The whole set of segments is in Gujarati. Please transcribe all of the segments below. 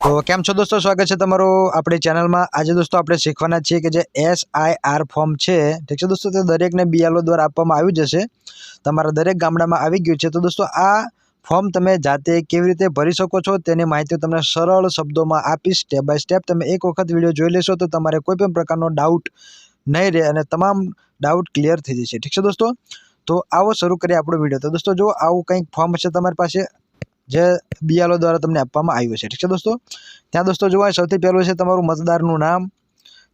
તો કેમ છો દોસ્તો? સ્વાગત છે તમારું આપણી ચેનલમાં. આજે દોસ્તો આપણે શીખવાના છીએ કે જે એસ આઈ ફોર્મ છે, ઠીક છે દોસ્તો? તે દરેકને બીએલઓ દ્વારા આપવામાં આવી જશે. તમારા દરેક ગામડામાં આવી ગયું છે. તો દોસ્તો, આ ફોર્મ તમે જાતે કેવી રીતે ભરી શકો છો તેની માહિતી તમને સરળ શબ્દોમાં આપીશ. સ્ટેપ બાય સ્ટેપ તમે એક વખત વીડિયો જોઈ લેશો તો તમારે કોઈ પણ પ્રકારનો ડાઉટ નહીં રહે અને તમામ ડાઉટ ક્લિયર થઈ જશે. ઠીક છે દોસ્તો? તો આવો શરૂ કરીએ આપણો વીડિયો તો દોસ્તો, જો આવું કંઈક ફોર્મ છે તમારી પાસે જે બીએલઓ દ્વારા તમને આપવામાં આવ્યું છે. ઠીક છે દોસ્તો? ત્યાં દોસ્તો જોવાય સૌથી પહેલું છે તમારું મતદારનું નામ,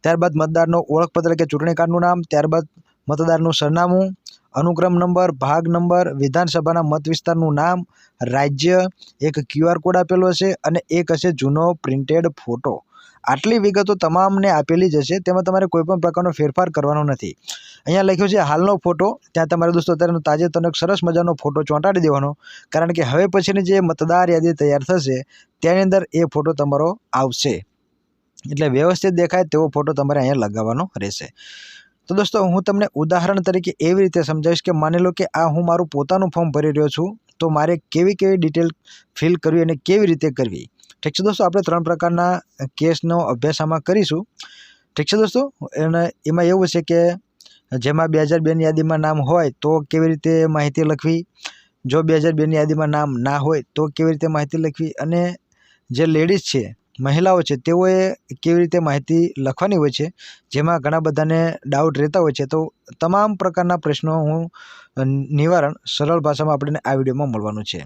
ત્યારબાદ મતદારનો ઓળખપત્ર કે ચૂંટણી કાર્ડનું નામ, ત્યારબાદ મતદારનું સરનામું, અનુક્રમ નંબર, ભાગ નંબર, વિધાનસભાના મત વિસ્તારનું નામ, રાજ્ય, એક ક્યુઆર કોડ આપેલો છે અને એક હશે જૂનો પ્રિન્ટેડ ફોટો. આટલી વિગતો તમામને આપેલી જ હશે, તેમાં તમારે કોઈપણ પ્રકારનો ફેરફાર કરવાનો નથી. અહીંયા લખ્યું છે, હાલનો ફોટો. ત્યાં તમારે દોસ્તો અત્યારનો તાજેતરનો સરસ મજાનો ફોટો ચોંટાડી દેવાનો, કારણ કે હવે પછીની જે મતદાર યાદી તૈયાર થશે, તેની અંદર એ ફોટો તમારો આવશે. એટલે વ્યવસ્થિત દેખાય તેવો ફોટો તમારે અહીંયા લગાવવાનો રહેશે. તો દોસ્તો, હું તમને ઉદાહરણ તરીકે એવી રીતે સમજાવીશ કે માની લો કે આ હું મારું પોતાનું ફોર્મ ભરી રહ્યો છું, તો મારે કેવી કેવી ડિટેલ ફિલ કરવી અને કેવી રીતે કરવી? ઠીક છે દોસ્તો, આપણે ત્રણ પ્રકારના કેસનો અભ્યાસ આમાં કરીશું. ઠીક છે દોસ્તો, અને એમાં એવું છે કે જેમાં બે હજાર બેની યાદીમાં નામ હોય તો કેવી રીતે માહિતી લખવી? જો બે હજાર બેની યાદીમાં નામ ના હોય તો કેવી રીતે માહિતી લખવી? અને જે લેડીઝ છે, મહિલાઓ છે, તેઓએ કેવી રીતે માહિતી લખવાની હોય છે? જેમાં ઘણા બધાને ડાઉટ રહેતા હોય છે. તો તમામ પ્રકારના પ્રશ્નો હું નિવારણ સરળ ભાષામાં આપણને આ વિડીયોમાં મળવાનું છે.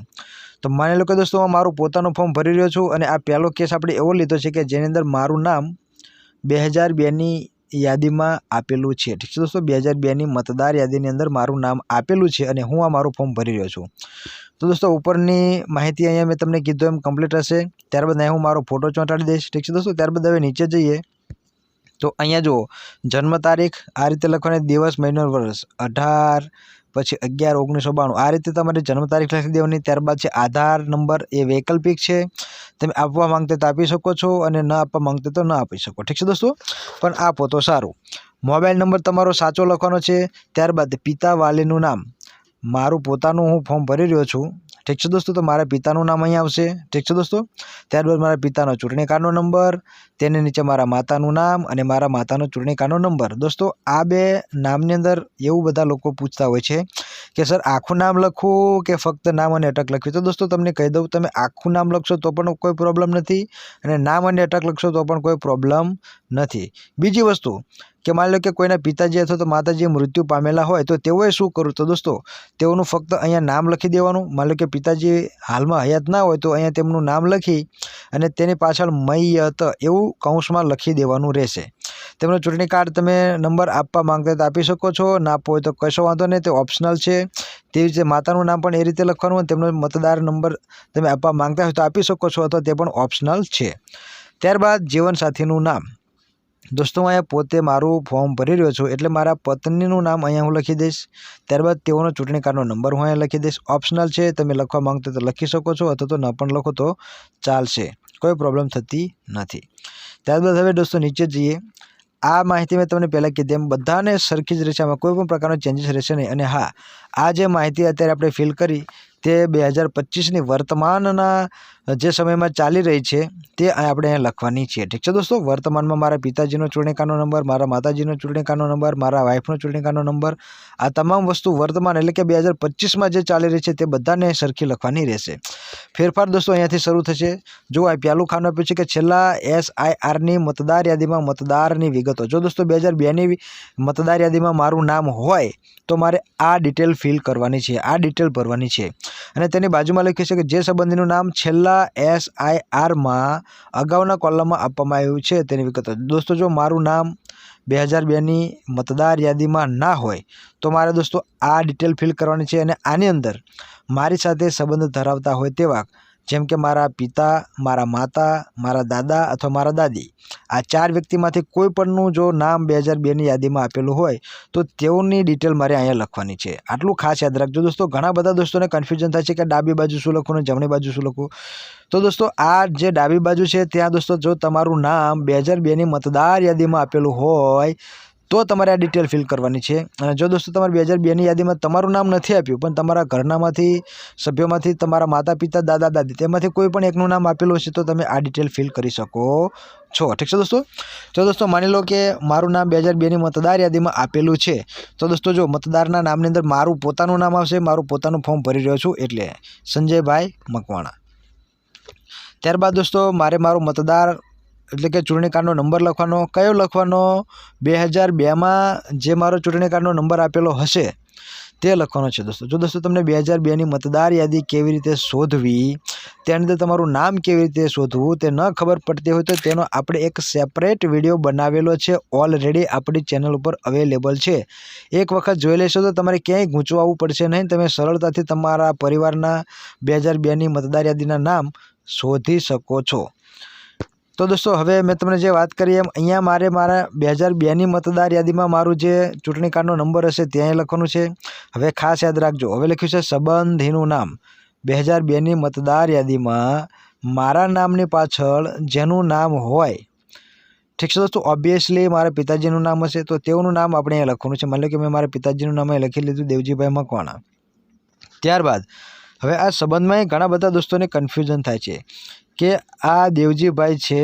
તો માની લો કે દોસ્તો, હું મારું પોતાનું ફોર્મ ભરી રહ્યો છું અને આ પહેલો કેસ આપણે એવો લીધો છે કે જેની અંદર મારું નામ બે હજાર બેની યાદીમાં આપેલું છે. ઠીક છે દોસ્તો બે હજાર બેની મતદાર યાદીની અંદર મારું નામ આપેલું છે અને હું આ મારું ફોર્મ ભરી રહ્યો છું. તો દોસ્તો, ઉપરની માહિતી અહીંયા મેં તમને કીધું એમ કમ્પ્લીટ હશે. ત્યારબાદ અહીં હું મારો ફોટો ચોંટાડી દઈશ. ઠીક છે દોસ્તો, ત્યારબાદ હવે નીચે જઈએ. તો અહીંયા જુઓ, જન્મ તારીખ આ રીતે લખવાની, દિવસ, મહિનો, વર્ષ. અઢાર પછી અગિયાર, ઓગણીસો બાણું. આ રીતે તમારી જન્મ તારીખ લખી દેવાની, ત્યારબાદ છે આધાર નંબર એ વૈકલ્પિક છે. તમે આપવા માંગતા તો આપી શકો છો અને ન આપવા માંગતા તો ન આપી શકો. ઠીક છે દોસ્તો? પણ આપો તો સારું. મોબાઈલ નંબર તમારો સાચો લખવાનો છે. ત્યારબાદ પિતા વાલીનું નામ. મારું પોતાનું હું ફોર્મ ભરી રહ્યો છું. ઠીક છે દોસ્તો, તો મારા પિતાનું નામ અહીંયા આવશે. ઠીક છે દોસ્તો? ત્યારબાદ મારા પિતાનો ચૂંટણી કાર્ડનો નંબર, તેની નીચે મારા માતાનું નામ અને મારા માતાનો ચૂંટણી કાર્ડનો નંબર. દોસ્તો, આ બે નામની અંદર એવું બધા લોકો પૂછતા હોય છે કે સર, આખું નામ લખવું કે ફક્ત નામ અને અટક લખવી? તો દોસ્તો, તમને કહી દઉં, તમે આખું નામ લખશો તો પણ કોઈ પ્રોબ્લેમ નથી અને નામ અને અટક લખશો તો પણ કોઈ પ્રોબ્લેમ નથી. બીજી વસ્તુ, કે માની લો કે કોઈના પિતાજી અથવા તો માતાજી મૃત્યુ પામેલા હોય તો તેઓએ શું કરવું? તો દોસ્તો, તેઓનું ફક્ત અહીંયા નામ લખી દેવાનું. માની લો કે પિતાજી હાલમાં હયાત ના હોય તો અહીંયા તેમનું નામ લખી અને તેની પાછળ મૈયત એવું કૌંસમાં લખી દેવાનું રહેશે. તેમનો ચૂંટણી કાર્ડ તમે નંબર આપવા માંગતા તો આપી શકો છો. ના આપવો તો કશો વાંધો નહીં, તે ઓપ્શનલ છે. તેવી રીતે માતાનું નામ પણ એ રીતે લખવાનું હોય, તેમનો મતદાર નંબર તમે આપવા માંગતા હોય તો આપી શકો છો અથવા તે પણ ઓપ્શનલ છે. ત્યારબાદ જીવનસાથીનું નામ. દોસ્તો, હું અહીંયા પોતે મારું ફોર્મ ભરી રહ્યો છું એટલે મારા પત્નીનું નામ અહીંયા હું લખી દઈશ. ત્યારબાદ તેઓનો ચૂંટણી કાર્ડનો નંબર હું અહીંયા લખી દઈશ. ઓપ્શનલ છે, તમે લખવા માંગતો તો લખી શકો છો અથવા તો ન પણ લખો તો ચાલશે. કોઈ પ્રોબ્લેમ થતી નથી. ત્યારબાદ હવે દોસ્તો નીચે જઈએ. આ માહિતી મેં તમને પહેલાં કીધી. એમ બધાને સરખી જ રહેશે. આમાં કોઈ પણ પ્રકારનો ચેન્જીસ રહેશે નહીં. અને હા, આ જે માહિતી અત્યારે આપણે ફિલ કરી, તે બે હજાર પચીસની વર્તમાનના જે સમયમાં ચાલી રહી છે તે આપણે લખવાની છે. ઠીક છે દોસ્તો? વર્તમાનમાં મારા પિતાજીનો ચૂંટણીકાનો નંબર, મારા માતાજીનો ચૂંટણીકાનો નંબર, મારા વાઈફનો ચૂંટણીકાનો નંબર, આ તમામ વસ્તુ વર્તમાન એટલે કે બે હજાર પચીસમાં જે ચાલી રહી છે તે બધાને સરખી લખવાની રહેશે. ફેરફાર દોસ્તો અહીંયાથી શરૂ થશે. જો આ પહેલું ખાનું આપ્યું છે કે છેલ્લા એસ આઈઆરની મતદાર યાદીમાં મતદારની વિગતો. જો દોસ્તો બે હજાર બેની મતદાર યાદીમાં મારું નામ હોય તો મારે આ ડિટેલ ફિલ કરવાની છે, આ ડિટેલ ભરવાની છે. અને તેની બાજુમાં લખ્યું છે કે જે સંબંધીનું નામ છેલ્લા એસ આઈ આરમાં અગાઉના કોલમમાં આપવામાં આવ્યું છે તેની વિગતો. દોસ્તો, જો મારું નામ બે હજાર બેની મતદાર યાદીમાં ના હોય, તો મારે દોસ્તો આ ડિટેલ ફિલ કરવાની છે અને આની અંદર મારી સાથે સંબંધ ધરાવતા હોય તેવા જેમ કે મારા પિતા, મારા માતા, મારા દાદા અથવા મારા દાદી. આ ચાર વ્યક્તિમાંથી કોઈ પણનું જો નામ બે હજાર બેની યાદીમાં આપેલું હોય, તો તેઓની ડિટેલ મારે અહીંયા લખવાની છે. આટલું ખાસ યાદ રાખજો દોસ્તો. ઘણા બધા દોસ્તોને કન્ફ્યુઝન થાય છે કે ડાબી બાજુ શું લખવું અને જમણી બાજુ શું લખવું. તો દોસ્તો, આ જે ડાબી બાજુ છે, ત્યાં દોસ્તો, જો તમારું નામ બે હજાર બેની મતદાર યાદીમાં આપેલું હોય તો તમારે આ ડિટેલ ફિલ કરવાની છે. અને જો દોસ્તો તમારે બે હજાર બેની યાદીમાં તમારું નામ નથી આપ્યું, પણ તમારા ઘરનામાંથી, સભ્યોમાંથી, તમારા માતા પિતા દાદા દાદી તેમાંથી કોઈ પણ એકનું નામ આપેલું હશે તો તમે આ ડિટેલ ફિલ કરી શકો છો. ઠીક છે દોસ્તો? તો દોસ્તો માની લો કે મારું નામ બે હજાર બેની મતદાર યાદીમાં આપેલું છે. તો દોસ્તો જો મતદારના નામની અંદર મારું પોતાનું નામ આવશે, મારું પોતાનું ફોર્મ ભરી રહ્યો છું એટલે સંજયભાઈ મકવાણા. ત્યારબાદ દોસ્તો મારે મારું મતદાર એટલે કે ચૂંટણી કાર્ડનો નંબર લખવાનો, કયો લખવાનો, બે હજાર બેમાં જે મારો ચૂંટણી કાર્ડનો નંબર આપેલો હશે તે લખવાનો છે દોસ્તો. જો દોસ્તો તમને બે હજાર બેની મતદાર યાદી કેવી રીતે શોધવી, તેની અંદર તમારું નામ કેવી રીતે શોધવું, તે ન ખબર પડતી હોય તો તેનો આપણે એક સેપરેટ વીડિયો બનાવેલો છે. ઓલરેડી આપણી ચેનલ ઉપર અવેલેબલ છે. એક વખત જોઈ લેશો તો તમારે ક્યાંય ગૂંચવાવું પડશે નહીં. તમે સરળતાથી તમારા પરિવારના બે હજાર બેની મતદાર યાદીના નામ શોધી શકો છો. તો દોસ્તો, હવે મેં તમને જે વાત કરી એમ, અહીંયા મારે મારા બે હજાર બેની મતદાર યાદીમાં મારું જે ચૂંટણી કાર્ડનો નંબર હશે ત્યાં લખવાનું છે. હવે ખાસ યાદ રાખજો, હવે લખ્યું છે સંબંધીનું નામ. બે હજાર બેની મતદાર યાદીમાં મારા નામની પાછળ જેનું નામ હોય. ઠીક છે દોસ્તો ઓબ્વિયસલી મારા પિતાજીનું નામ હશે, તો તેઓનું નામ આપણે અહીંયા લખવાનું છે. માની લો કે મેં મારા પિતાજીનું નામ અહીં લખી લીધું, દેવજીભાઈ મકવાણા. ત્યારબાદ, હવે આ સંબંધમાં ઘણા બધા દોસ્તોને કન્ફ્યુઝન થાય છે. કે આ દેવજીભાઈ છે,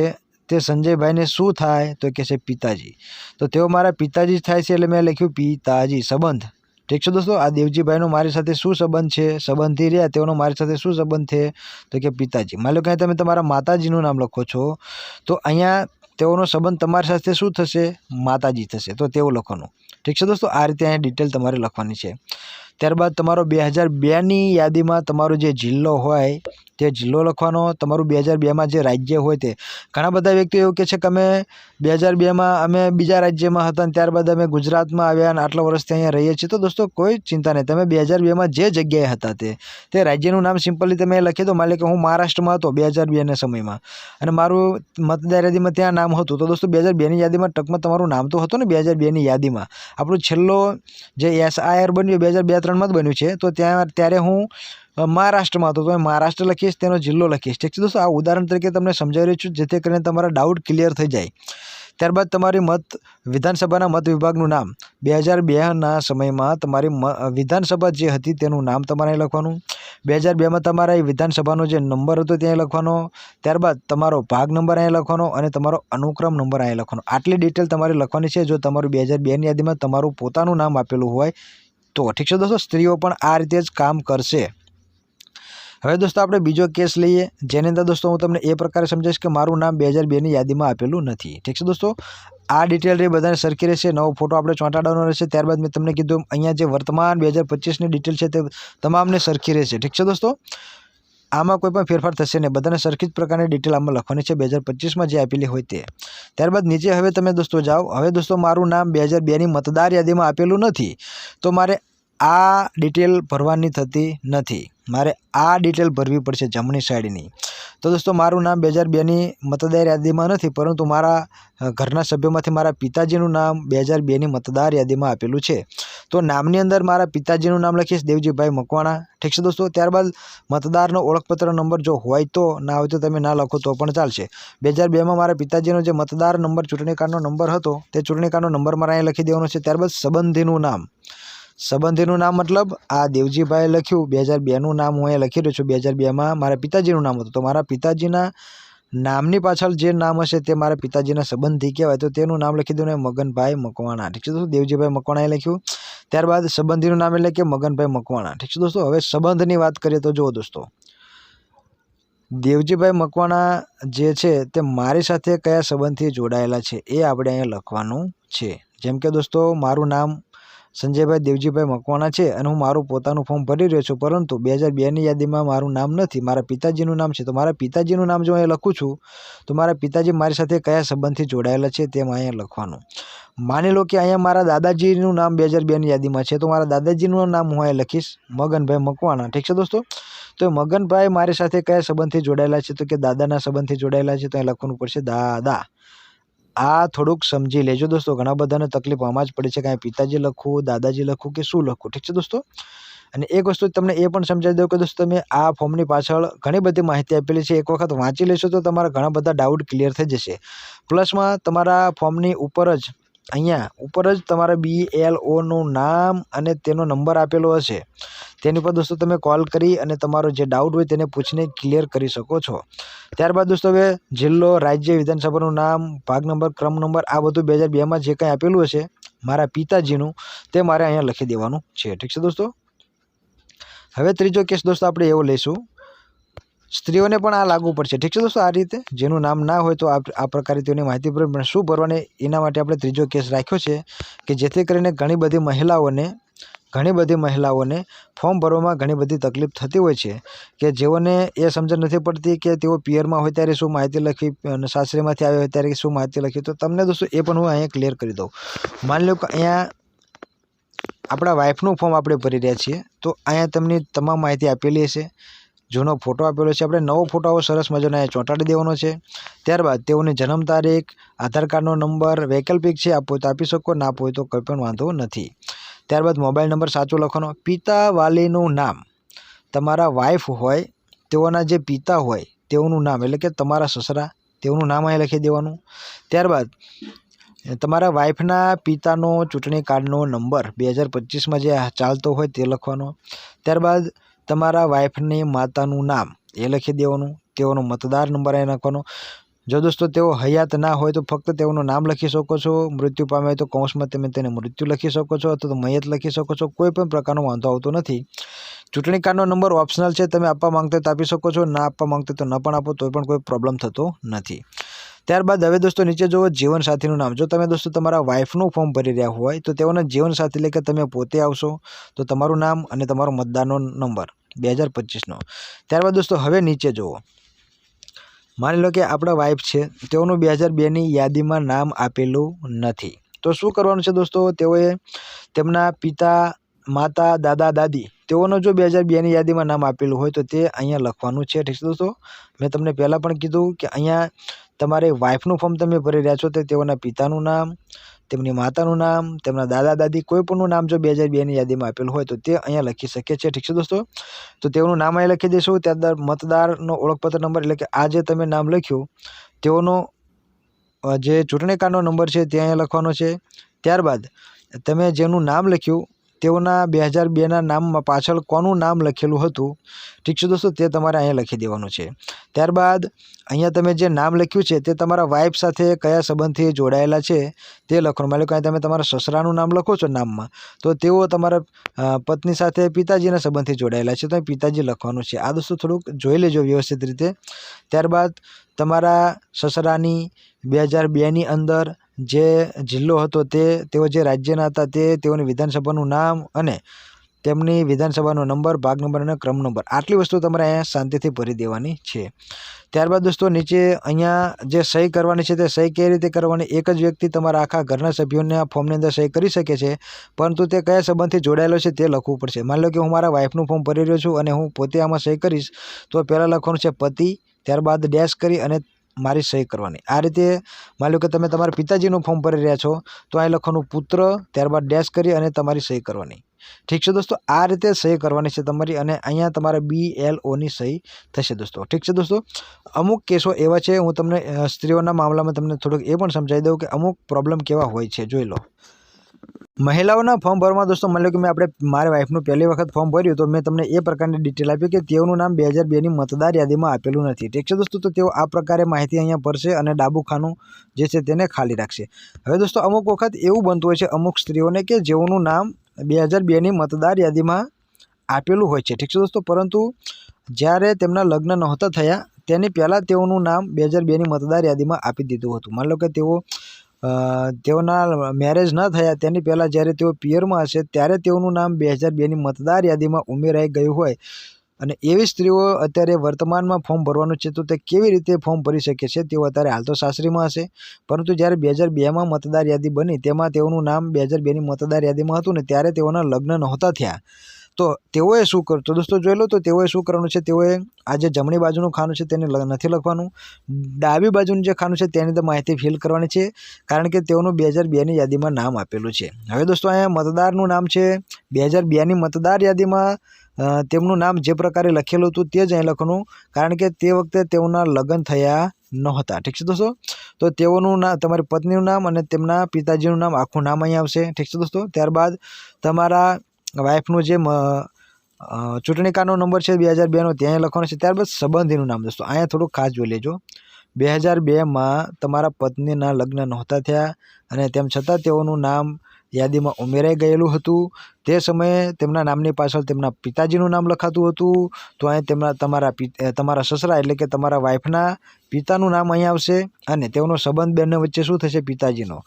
તે સંજયભાઈને શું થાય? તો કહે છે, પિતાજી. તો તેઓ મારા પિતાજી થાય છે એટલે મેં લખ્યું પિતાજી. સંબંધ. ઠીક છે દોસ્તો? આ દેવજીભાઈનો મારી સાથે શું સંબંધ છે? સંબંધી રહ્યા, તેઓનો મારી સાથે શું સંબંધ છે? તો કે પિતાજી. માની લો કે તમે તમારા માતાજીનું નામ લખો છો, તો અહીંયા તેઓનો સંબંધ તમારી સાથે શું થશે? માતાજી થશે. તો તેવું લખવાનું. ઠીક છે દોસ્તો? આ રીતે અહીંયા ડિટેલ તમારે લખવાની છે. ત્યારબાદ તમારો બે હજાર બેની યાદીમાં તમારો જે જિલ્લો હોય તે જિલ્લો લખવાનો, તમારું બે હજાર બેમાં જે રાજ્ય હોય તે. ઘણા બધા વ્યક્તિઓ એવું કહે છે કે અમે બે હજાર બેમાં અમે બીજા રાજ્યમાં હતા અને ત્યારબાદ અમે ગુજરાતમાં આવ્યા અને આટલા વર્ષથી અહીંયા રહીએ છીએ. તો દોસ્તો, કોઈ ચિંતા નહીં. તમે બે હજાર બેમાં જે જગ્યાએ હતા તે તે રાજ્યનું નામ સિમ્પલી તમે લખી દો. માની કે હું મહારાષ્ટ્રમાં હતો બે હજાર બેના સમયમાં. અને મારું મતદાર યાદીમાં ત્યાં નામ હતું. તો દોસ્તો, બે હજાર બેની યાદીમાં ટકમાં તમારું નામ તો હતું ને બે હજાર બેની યાદીમાં. આપણું છેલ્લો જે એસઆઈઆર બન્યું બે હજાર બે ત્રણમાં જ બન્યું છે. તો ત્યાં ત્યારે હું મહારાષ્ટ્રમાં હતો. તો હું મહારાષ્ટ્ર લખીશ, તેનો જિલ્લો લખીશ. ઠીક છે દોસ્તો? આ ઉદાહરણ તરીકે તમને સમજાવી રહ્યું છું, જેથી કરીને તમારા ડાઉટ ક્લિયર થઈ જાય. ત્યારબાદ તમારી મત, વિધાનસભાના મત વિભાગનું નામ. બે હજાર બેના સમયમાં તમારી વિધાનસભા જે હતી તેનું નામ તમારે લખવાનું. બે હજાર બેમાં તમારા વિધાનસભાનો જે નંબર હતો ત્યાં લખવાનો. ત્યારબાદ તમારો ભાગ નંબર અહીં લખવાનો અને તમારો અનુક્રમ નંબર અહીં લખવાનો. આટલી ડિટેલ તમારે લખવાની છે. જો તમારું બે હજાર બેની યાદીમાં તમારું પોતાનું નામ આપેલું હોય તો. ઠીક છે દોસ્તો? સ્ત્રીઓ પણ આ રીતે જ કામ કરશે. હવે દોસ્તો આપણે બીજો કેસ લઈએ. જેની અંદર દોસ્તો હું તમને એ પ્રકારે સમજાવીશ કે મારું નામ બે હજાર બેની યાદીમાં આપેલું નથી. ઠીક છે દોસ્તો? આ ડિટેલ રહી બધાને સરખી રહેશે, નવો ફોટો આપણે ચોંટાડવાનો રહેશે, ત્યારબાદ મેં તમને કીધું અહીંયા જે વર્તમાન બે હજાર પચીસની ડિટેલ છે તે તમામને સરખી રહેશે. ઠીક છે દોસ્તો? આમાં કોઈ પણ ફેરફાર થશે નહીં. બધાને સરખી જ પ્રકારની ડિટેલ આમાં લખવાની છે બે હજાર પચીસમાં જે આપેલી હોય તે. ત્યારબાદ નીચે હવે તમે દોસ્તો જાઓ. હવે દોસ્તો મારું નામ બે હજાર બેની મતદાર યાદીમાં આપેલું નથી. તો મારે આ ડિટેલ ભરવાની થતી નથી. મારે આ ડિટેલ ભરવી પડશે જમણી સાઈડની. તો દોસ્તો, મારું નામ બે હજાર બેની મતદાર યાદીમાં નથી, પરંતુ મારા ઘરના સભ્યોમાંથી મારા પિતાજીનું નામ બે હજાર બેની મતદાર યાદીમાં આપેલું છે. તો નામની અંદર મારા પિતાજીનું નામ લખીશ, દેવજીભાઈ મકવાણા. ઠીક છે દોસ્તો, ત્યારબાદ મતદારનો ઓળખપત્ર નંબર જો હોય તો, ના હોય તો તમે ના લખો તો પણ ચાલશે. બે હજાર બેમાં મારા પિતાજીનો જે મતદાર નંબર ચૂંટણી કાર્ડનો નંબર હતો, તે ચૂંટણી કાર્ડનો નંબર મારે અહીંયા લખી દેવાનો છે. ત્યારબાદ સંબંધીનું નામ. સંબંધીનું નામ મતલબ આ દેવજીભાઈ લખ્યું બે હજાર બેનું નામ હું અહીંયા લખી રહ્યો છું બે હજાર બેમાં મારા પિતાજીનું નામ હતું. તો મારા પિતાજીના નામની પાછળ જે નામ હશે તે મારા પિતાજીના સંબંધી કહેવાય. તો તેનું નામ લખી દઉં મગનભાઈ મકવાણા. ઠીક છે દોસ્તો? દેવજીભાઈ મકવાણાએ લખ્યું. ત્યારબાદ સંબંધીનું નામ એટલે કે મગનભાઈ મકવાણા. ઠીક છે દોસ્તો? હવે સંબંધની વાત કરીએ તો જુઓ દોસ્તો. દેવજીભાઈ મકવાણા જે છે તે મારી સાથે કયા સંબંધથી જોડાયેલા છે એ આપણે અહીંયા લખવાનું છે. જેમ કે દોસ્તો, મારું નામ સંજયભાઈ દેવજીભાઈ મકવાણા છે અને હું મારું પોતાનું ફોર્મ ભરી રહ્યો છું. પરંતુ બે હજાર બેની યાદીમાં મારું નામ નથી. મારા પિતાજીનું નામ છે. તો મારા પિતાજીનું નામ જો અહીંયા લખું છું, તો મારા પિતાજી મારી સાથે કયા સંબંધથી જોડાયેલા છે તે અહીંયા લખવાનું. માની લો કે અહીંયા મારા દાદાજીનું નામ બે હજાર બેની યાદીમાં છે, તો મારા દાદાજીનું નામ હું અહીંયા લખીશ. મગનભાઈ મકવાણા. ઠીક છે દોસ્તો? તો મગનભાઈ મારી સાથે કયા સંબંધથી જોડાયેલા છે? તો કે દાદાના સંબંધથી જોડાયેલા છે, તો અહીં લખવાનું પડશે દાદા. આ થોડુંક સમજી લેજો દોસ્તો. ઘણા બધાને તકલીફ આમાં જ પડે છે કાંઈ પિતાજી લખવું, દાદાજી લખવું કે શું લખવું? ઠીક છે દોસ્તો? અને એક વસ્તુ તમને એ પણ સમજાવી દઉં કે દોસ્તો તમે આ ફોર્મની પાછળ ઘણી બધી માહિતી આપેલી છે. એક વખત વાંચી લેશો તો તમારા ઘણા બધા ડાઉટ ક્લિયર થઈ જશે. પ્લસમાં તમારા ફોર્મની ઉપર જ અહીંયા ઉપર જ તમારા બી એલ ઓનું નામ અને તેનો નંબર આપેલો હશે. તેની પર દોસ્તો તમે કોલ કરી અને તમારો જે ડાઉટ હોય તેને પૂછીને ક્લિયર કરી શકો છો. ત્યારબાદ દોસ્તો હવે જિલ્લો, રાજ્ય, વિધાનસભાનું નામ, ભાગ નંબર, ક્રમ નંબર, આ બધું બે હજાર બેમાં જે કંઈ આપેલું હશે, મારા પિતાજીનું, તે મારે અહીંયા લખી દેવાનું છે. ઠીક છે દોસ્તો? હવે ત્રીજો કેસ દોસ્તો આપણે એવો લઈશું. સ્ત્રીઓને પણ આ લાગુ પડશે. ઠીક છે દોસ્તો, આ રીતે જેનું નામ ના હોય તો આ પ્રકારે તેઓની માહિતી પર પણ શું ભરવાની, એના માટે આપણે ત્રીજો કેસ રાખ્યો છે કે જેથી કરીને ઘણી બધી મહિલાઓને, ઘણી બધી મહિલાઓને ફોર્મ ભરવામાં ઘણી બધી તકલીફ થતી હોય છે કે જેઓને એ સમજણ નથી પડતી કે તેઓ પિયરમાં હોય ત્યારે શું માહિતી લખી અને સાસરીમાંથી આવ્યા હોય ત્યારે શું માહિતી લખી. તો તમને દોસ્તો એ પણ હું અહીંયા ક્લિયર કરી દઉં. માની લો કે અહીંયા આપણા વાઈફનું ફોર્મ આપણે ભરી રહ્યા છીએ. તો અહીંયા તમને તમામ માહિતી આપેલી હશે. જૂનો ફોટો આપેલો છે. આપણે નવો ફોટો આવો સરસ મજાનો અહીંયા ચોંટાડી દેવાનો છે. ત્યારબાદ તેઓની જન્મ તારીખ, આધાર કાર્ડનો નંબર, વૈકલ્પિક છે હોય તો આપી શકો, ના આપવો તો કંઈ પણ વાંધો નથી. ત્યારબાદ મોબાઈલ નંબર સાચો લખવાનો. પિતા વાલીનું નામ. તમારા વાઈફ હોય, તેઓના જે પિતા હોય, તેઓનું નામ, એટલે કે તમારા સસરા, તેઓનું નામ અહીં લખી દેવાનું. ત્યારબાદ તમારા વાઈફના પિતાનો ચૂંટણી કાર્ડનો નંબર, બે હજાર પચીસમાં જે ચાલતો હોય તે લખવાનો. ત્યારબાદ તમારા વાઈફની માતાનું નામ એ લખી દેવાનું, તેઓનો મતદાર નંબર અહીં નાખવાનો. જો દોસ્તો તેઓ હયાત ના હોય તો ફક્ત તેઓનું નામ લખી શકો છો, મૃત્યુ પામે તો કૌંસમાં તમે તેને મૃત્યુ લખી શકો છો અથવા તો મયત લખી શકો છો, કોઈ પણ પ્રકારનો વાંધો આવતો નથી. ચૂંટણી કાર્ડનો નંબર ઓપ્શનલ છે, તમે આપવા માંગતા તો આપી શકો છો, ના આપવા માંગતા તો ન પણ આપો તો પણ કોઈ પ્રોબ્લેમ થતો નથી. ત્યારબાદ હવે દોસ્તો નીચે જુઓ, જીવનસાથીનું નામ. જો તમે દોસ્તો તમારા વાઈફનું ફોર્મ ભરી રહ્યા હોય તો તેઓના જીવનસાથી લઈ કે તમે પોતે આવશો, તો તમારું નામ અને તમારો મતદારનો નંબર. બે હજાર પચીસનો. ત્યારબાદ દોસ્તો, હવે નીચે જુઓ. માની લો કે આપણા વાઈફ છે, તેઓનું બે હજાર બેની યાદીમાં નામ આપેલું નથી. તો શું કરવાનું છે દોસ્તો? તેઓએ તેમના પિતા, માતા, દાદા, દાદી, તેઓનો જો બે હજાર બેની યાદીમાં નામ આપેલું હોય તો તે અહીંયા લખવાનું છે. ઠીક છે દોસ્તો? મેં તમને પહેલાં પણ કીધું કે અહીંયા તમારે વાઇફનું ફોર્મ તમે ભરી રહ્યા છો, તે તેઓના પિતાનું નામ તેમની માતાનું નામ, તેમના દાદા દાદી, કોઈ પણનું નામ જો બે હજાર બેની યાદીમાં આપેલું હોય તો તે અહીંયા લખી શકીએ છીએ ઠીક છે દોસ્તો? તો તેઓનું નામ અહીં લખી દઈશું. ત્યારબાદ મતદારનો ઓળખપત્ર નંબર એટલે કે આ જે તમે નામ લખ્યું, તેઓનો જે ચૂંટણી કાર્ડનો નંબર છે તે અહીંયા લખવાનો છે. ત્યારબાદ તમે જેનું નામ લખ્યું તેઓના બે હજાર બેના નામમાં પાછળ કોનું નામ લખેલું હતું? ઠીક છે દોસ્તો, તે તમારે અહીંયા લખી દેવાનું છે. ત્યારબાદ, અહીંયા તમે જે નામ લખ્યું છે, તે તમારા વાઈફ સાથે કયા સંબંધથી જોડાયેલા છે? તે લખવાનું માની લો તમે તમારા સસરાનું નામ લખો છો નામમાં. તો તેઓ તમારા પત્ની સાથે પિતાજીના સંબંધથી જોડાયેલા છે. તો પિતાજી લખવાનું છે. આ દોસ્તો થોડુંક જોઈ લેજો વ્યવસ્થિત રીતે. ત્યારબાદ, તમારા સસરાની બે હજાર બેની અંદર જે જિલ્લો હતો તે, તેઓ જે રાજ્યના હતા તે તેઓની વિધાનસભાનું નામ અને તેમની વિધાનસભાનો નંબર, ભાગ નંબર અને ક્રમ નંબર, આટલી વસ્તુ તમારે અહીંયા શાંતિથી ભરી દેવાની છે. ત્યારબાદ દોસ્તો, નીચે અહીંયા જે સહી કરવાની છે તે સહી કઈ રીતે કરવાની, એક જ વ્યક્તિ તમારા આખા ઘરના સભ્યોને આ ફોર્મની અંદર સહી કરી શકે છે, પરંતુ તે કયા સંબંધથી જોડાયેલો છે તે લખવું પડશે. માની લો કે હું મારા વાઈફનું ફોર્મ ભરી રહ્યો છું અને હું પોતે આમાં સહી કરીશ, તો પહેલાં લખવાનું છે પતિ, ત્યારબાદ ડેશ કરી અને મારી સહી કરવાની. આ રીતે માની કે તમે તમારા પિતાજીનું ફોર્મ ભરી રહ્યા છો, તો અહીં લખવાનું પુત્ર, ત્યારબાદ ડેશ કરી અને તમારી સહી કરવાની. ઠીક છે દોસ્તો? આ રીતે સહી કરવાની છે તમારી અને અહીંયા તમારે બી એલ ઓની સહી થશે દોસ્તો. ઠીક છે દોસ્તો? અમુક કેસો એવા છે, હું તમને સ્ત્રીઓના મામલામાં તમને થોડુંક એ પણ સમજાવી દઉં કે અમુક પ્રોબ્લેમ કેવા હોય છે, જોઈ લો. મહિલાઓના ફોર્મ ભરવામાં દોસ્તો માની લો કે મેં આપણે મારી વાઈફનું પહેલી વખત ફોર્મ ભર્યું તો મેં તમને એ પ્રકારની ડિટેલ આપી કે તેઓનું નામ બે હજાર બેની મતદાર યાદીમાં આપેલું નથી. ઠીક છે દોસ્તો? તો તેઓ આ પ્રકારે માહિતી અહીંયા ભરશે અને ડાબુખાનું જે છે તેને ખાલી રાખશે. હવે દોસ્તો અમુક વખત એવું બનતું હોય છે અમુક સ્ત્રીઓને કે જેઓનું નામ બે હજાર બેની મતદાર યાદીમાં આપેલું હોય છે. ઠીક છે દોસ્તો? પરંતુ જ્યારે તેમના લગ્ન નહોતા થયા, તેની પહેલાં તેઓનું નામ બે હજાર બેની મતદાર યાદીમાં આપી દીધું હતું. માની લો કે તેઓ તેઓના મેરેજ ન થયા, તેની પહેલાં જ્યારે તેઓ પિયરમાં હશે, ત્યારે તેઓનું નામ બે હજાર બેની મતદાર યાદીમાં ઉમેરાઈ ગયું હોય. અને એવી સ્ત્રીઓ અત્યારે વર્તમાનમાં ફોર્મ ભરવાનું છે, તો તે કેવી રીતે ફોર્મ ભરી શકે છે, તેઓ અત્યારે હાલ તો સાસરીમાં હશે. પરંતુ જ્યારે બે હજાર બેમાં મતદાર યાદી બની, તેમાં તેઓનું નામ બે હજાર બેની મતદાર યાદીમાં હતું ને, ત્યારે તેઓના લગ્ન નહોતા થયા. તો તેઓએ શું કર તો દોસ્તો જોઈ લો, તો તેઓએ શું કરવાનું છે? તેઓએ આ જે જમણી બાજુનું ખાનું છે તેને નથી લખવાનું. ડાબી બાજુનું જે ખાનું છે તેની અંદર માહિતી ફિલ કરવાની છે, કારણ કે તેઓનું બે હજાર બેની યાદીમાં નામ આપેલું છે. હવે દોસ્તો અહીંયા મતદારનું નામ છે. બે હજાર બેની મતદાર યાદીમાં તેમનું નામ જે પ્રકારે લખેલું હતું તે જ અહીં લખવાનું, કારણ કે તે વખતે તેઓના લગ્ન થયા નહોતા. ઠીક છે દોસ્તો? તો તેઓનું નામ તમારી પત્નીનું નામ અને તેમના પિતાજીનું નામ આખું નામ અહીં આવશે. ઠીક છે દોસ્તો? ત્યારબાદ તમારા વાઈફનું જે ચૂંટણી કાર્ડનો નંબર છે બે હજાર બેનો, ત્યાં લખવાનો છે. ત્યારબાદ સંબંધીનું નામ દોસ્તો, અહીંયા થોડુંક ખાસ જોઈ લેજો. બે હજાર બેમાં તમારા પત્નીના લગ્ન નહોતા થયા અને તેમ છતાં તેઓનું નામ યાદીમાં ઉમેરાઈ ગયેલું હતું. તે સમયે તેમના નામની પાછળ તેમના પિતાજીનું નામ લખાતું હતું. તો અહીં તેમના, તમારા તમારા સસરા એટલે કે તમારા વાઈફના પિતાનું નામ અહીં આવશે અને તેઓનો સંબંધ બંને વચ્ચે શું થશે? પિતાજીનો.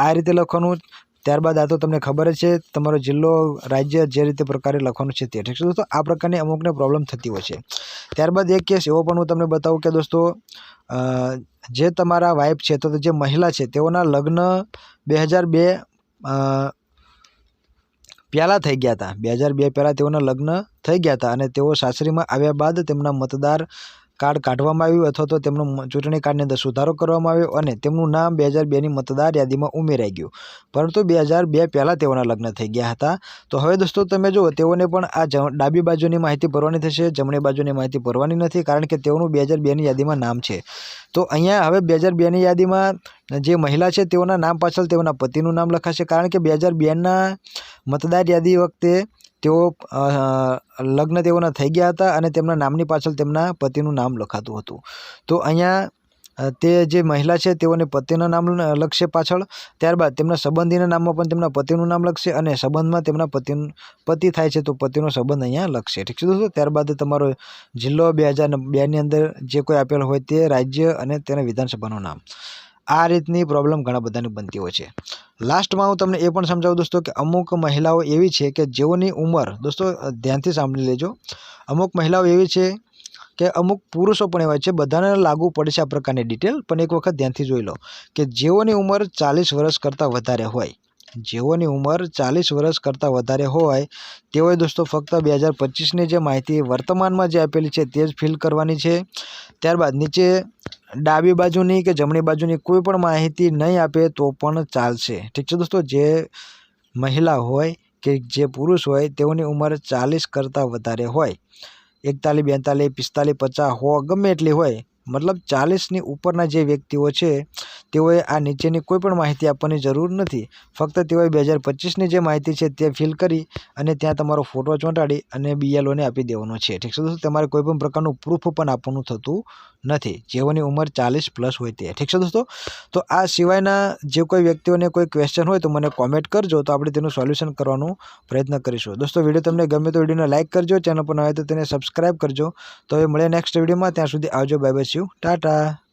આ રીતે લખવાનું ત્યારબાદ આ તો તમને ખબર છે, તમારો જિલ્લો, રાજ્ય જે રીતે પ્રકારે લખવાનું છે તે. ઠીક છે દોસ્તો? આ પ્રકારની અમુકને પ્રોબ્લેમ થતી હોય છે. ત્યારબાદ એક કેસ એવો પણ હું તમને બતાવું કે દોસ્તો જે તમારા વાઈફ છે તો જે મહિલા છે, તેઓના લગ્ન બે હજાર બે પહેલાં થઈ ગયા હતા. બે હજાર બે પહેલાં તેઓના લગ્ન થઈ ગયા હતા અને તેઓ સાસરીમાં આવ્યા બાદ તેમના મતદાર કાર્ડ કાઢવામાં આવ્યું અથવા તો તેમનું ચૂંટણી કાર્ડની અંદર સુધારો કરવામાં આવ્યો અને તેમનું નામ બે હજાર બેની મતદાર યાદીમાં ઉમેરાઈ ગયું. પરંતુ બે હજાર બે પહેલાં તેઓના લગ્ન થઈ ગયા હતા. તો હવે દોસ્તો તમે જુઓ, તેઓને પણ આ ડાબી બાજુની માહિતી ભરવાની થશે, જમણી બાજુની માહિતી ભરવાની નથી કારણ કે તેઓનું બે હજાર બેની યાદીમાં નામ છે. તો અહીંયા હવે બે હજાર બેની યાદીમાં જે મહિલા છે તેઓના નામ પાછળ તેઓના પતિનું નામ લખાશે કારણ કે બે હજાર બેના મતદાર યાદી વખતે તેઓ લગ્ન તેઓના થઈ ગયા હતા અને તેમના નામની પાછળ તેમના પતિનું નામ લખાતું હતું. તો અહીંયા તે જે મહિલા છે તેઓને પતિનું નામ લખશે પાછળ. ત્યારબાદ તેમના સંબંધીના નામમાં પણ તેમના પતિનું નામ લખશે અને સંબંધમાં તેમના પતિનું, પતિ થાય છે તો પતિનો સંબંધ અહીંયા લખશે. ઠીક છે દોસ્તો? ત્યારબાદ તમારો જિલ્લો બે હજાર બેની અંદર જે કોઈ આપેલ હોય તે રાજ્ય અને તેના વિધાનસભાનું નામ. આ રીતની પ્રોબ્લેમ ઘણા બધાની બનતી હોય છે. લાસ્ટમાં હું તમને એ પણ સમજાવું દોસ્તો કે અમુક મહિલાઓ એવી છે કે જેઓની ઉંમર, દોસ્તો ધ્યાનથી સાંભળી લેજો. અમુક મહિલાઓ એવી છે કે અમુક પુરુષો પણ એવા છે, બધાને લાગુ પડે છે આ પ્રકારની ડિટેલ પણ એક વખત ધ્યાનથી જોઈ લો કે જેઓની ઉંમર ચાલીસ વર્ષ કરતાં વધારે હોય જેઓની ઉંમર ચાલીસ વર્ષ કરતાં વધારે હોય, તેઓએ દોસ્તો ફક્ત બે હજાર પચીસની જે માહિતી વર્તમાનમાં જે આપેલી છે તે જ ફિલ કરવાની છે. ત્યારબાદ નીચે ડાબી બાજુની કે જમણી બાજુની કોઈ પણ માહિતી નહીં આપે તો પણ ચાલશે. ઠીક છે દોસ્તો, જે મહિલા હોય કે જે પુરુષ હોય તેઓની ઉંમર ચાલીસ કરતાં વધારે હોય. એકતાલીસ, બેતાલીસ, પિસ્તાલીસ, પચાસ હો ગમે એટલી હોય. મતલબ ચાલીસની ઉપરના જે વ્યક્તિઓ છે તેઓએ આ નીચેની કોઈપણ માહિતી આપવાની જરૂર નથી. ફક્ત તેઓએ બે હજાર પચીસની જે માહિતી છે તે ફિલ કરી અને ત્યાં તમારો ફોટો ચોંટાડી અને બીએલઓને આપી દેવાનો છે. ઠીક છે દોસ્તો, તમારે કોઈ પણ પ્રકારનું પ્રૂફ પણ આપવાનું થતું નથી. જેઓની ઉંમર ચાલીસ પ્લસ હોય તે. ઠીક છે દોસ્તો? તો આ સિવાયના જે કોઈ વ્યક્તિઓને કોઈ ક્વેશ્ચન હોય તો મને કોમેન્ટ કરજો, તો આપણે તેનું સોલ્યુશન કરવાનો પ્રયત્ન કરીશું. દોસ્તો વીડિયો તમને ગમે તો વિડીયોને લાઇક કરજો ચેનલ પર ન હોય તો તેને સબસ્ક્રાઈબ કરજો. તો હવે મળે નેક્સ્ટ વિડીયોમાં ત્યાં સુધી આવજો. Bye bye Tata